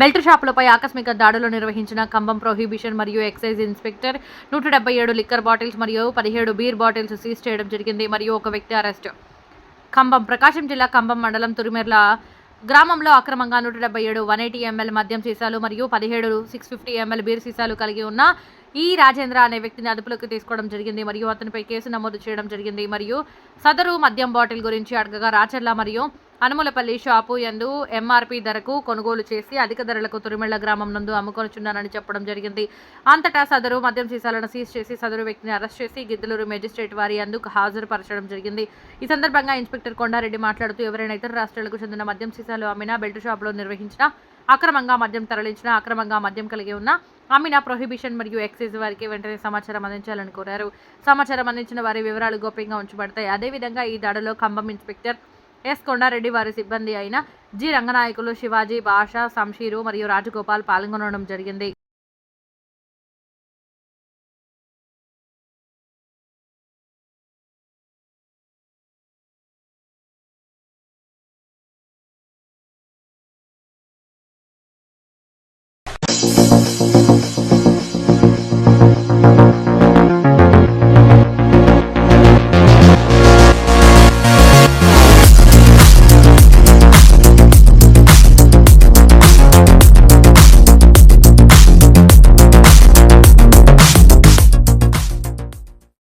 Belt షాపులపై ఆకస్మిక దాడులు నిర్వహించిన ఖమ్మం ప్రొహిబిషన్ మరియు ఎక్సైజ్ ఇన్స్పెక్టర్ నూట డెబ్బై ఏడు లిక్కర్ బాటిల్స్ మరియు పదిహేడు బీర్ బాటిల్స్ సీజ్ చేయడం జరిగింది మరియు ఒక వ్యక్తి అరెస్ట్. ఖమ్మం ప్రకాశం జిల్లా ఖమ్మం మండలం తురిమెర్ల గ్రామంలో అక్రమంగా నూట డెబ్బై ఏడు వన్ ఎయిటీ ఎంఎల్ మద్యం సీసాలు మరియు పదిహేడు సిక్స్ ఫిఫ్టీ ఎంఎల్ బీర్ సీసాలు కలిగి ఉన్న ఈ రాజేంద్ర అనే వ్యక్తిని అదుపులోకి తీసుకోవడం జరిగింది. మరియు అతనిపై కేసు నమోదు చేయడం జరిగింది. మరియు సదరు మద్యం బాటిల్ గురించి అడగగా రాచర్ల మరియు అనుమలపల్లి షాపు యందు ఎంఆర్పి ధరకు కొనుగోలు చేసి అధిక ధరలకు తురిమిళ్ళ గ్రామం నందు అమ్ముకొనుచున్నానని చెప్పడం జరిగింది. అంతటా సదరు మద్యం సీసాలను సీజ్ చేసి సదరు వ్యక్తిని అరెస్ట్ చేసి గిద్దలూరు మెజిస్ట్రేట్ వారి అందుకు హాజరుపరచడం జరిగింది. ఈ సందర్భంగా ఇన్స్పెక్టర్ కొండారెడ్డి మాట్లాడుతూ ఎవరైనా ఇతర రాష్ట్రాలకు చెందిన మద్యం సీసాలు అమ్మినా బెల్ట్ షాపులో నిర్వహించిన అక్రమంగా మద్యం తరలించిన అక్రమంగా మద్యం కలిగి ఉన్న అమ్మిన ప్రొహిబిషన్ మరియు ఎక్సైజ్ వారికి వెంటనే సమాచారం అందించాలని కోరారు. సమాచారం అందించిన వారి వివరాలు గోప్యంగా ఉంచబడతాయి. అదేవిధంగా ఈ దాడిలో ఖమ్మం ఇన్స్పెక్టర్ ఎస్ కొండారెడ్డి వారి సిబ్బంది అయిన జి రంగనాయకులు శివాజీ భాష సంషీరు మరియు రాజగోపాల్ పాల్గొనడం జరిగింది.